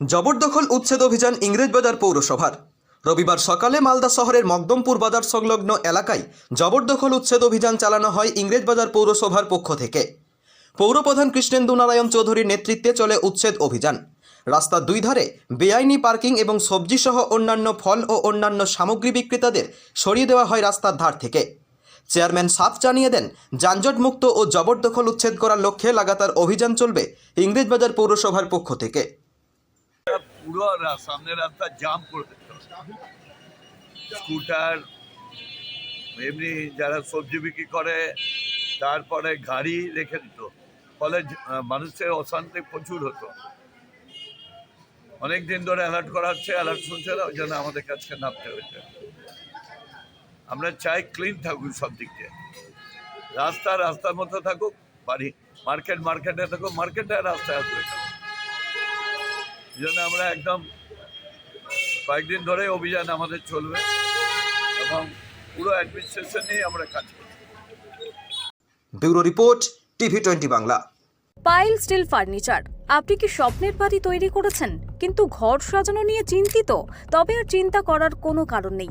জবরদখল উচ্ছেদ অভিযান ইংরেজবাজার পৌরসভার। রবিবার সকালে মালদা শহরের মকদমপুর বাজার সংলগ্ন এলাকায় জবরদখল উচ্ছেদ অভিযান চালানো হয় ইংরেজবাজার পৌরসভার পক্ষ থেকে। পৌরপ্রধান কৃষ্ণেন্দু নারায়ণ চৌধুরীর নেতৃত্বে চলে উচ্ছেদ অভিযান। রাস্তার দুই ধারে বেআইনি পার্কিং এবং সবজিসহ অন্যান্য ফল ও অন্যান্য সামগ্রী বিক্রেতাদের সরিয়ে দেওয়া হয় রাস্তার ধার থেকে। চেয়ারম্যান সাফ জানিয়ে দেন, যানজটমুক্ত ও জবরদখল উচ্ছেদ করার লক্ষ্যে লাগাতার অভিযান চলবে ইংরেজবাজার পৌরসভার পক্ষ থেকে। পুরো সামনের রাস্তা জাম করে দিত স্কুটার এমনি যারা সবজি বিক্রি করে, তারপরে গাড়ি রেখে দিত। ফলে মানুষের অশান্তি প্রচুর হতো। অনেক দিন ধরে অ্যালার্ট করা হচ্ছে অ্যালার্ট শুনছে না, ওই জন্য আমাদের কাছে নামতে হয়েছে। আমরা চাই ক্লিন থাকুক সব দিক দিয়ে। রাস্তা রাস্তার মতো থাকুক, বাড়ি মার্কেট মার্কেটে থাকুক মার্কেটে রাস্তায় আসবে। জন্য আমরা একদম কয়েকদিন ধরে অভিযান আমাদের চলবে এবং পুরো অ্যাডমিনিস্ট্রেশন নিয়ে আমরা কাজ করছি। Bureau report TV twenty Bangla. Pile steel furniture. আপনি কি স্বপ্নের বাড়ি তৈরি করেছেন? কিন্তু ঘর সাজানো নিয়ে চিন্তিত। তবে আর চিন্তা করার কোনো কারণ নেই।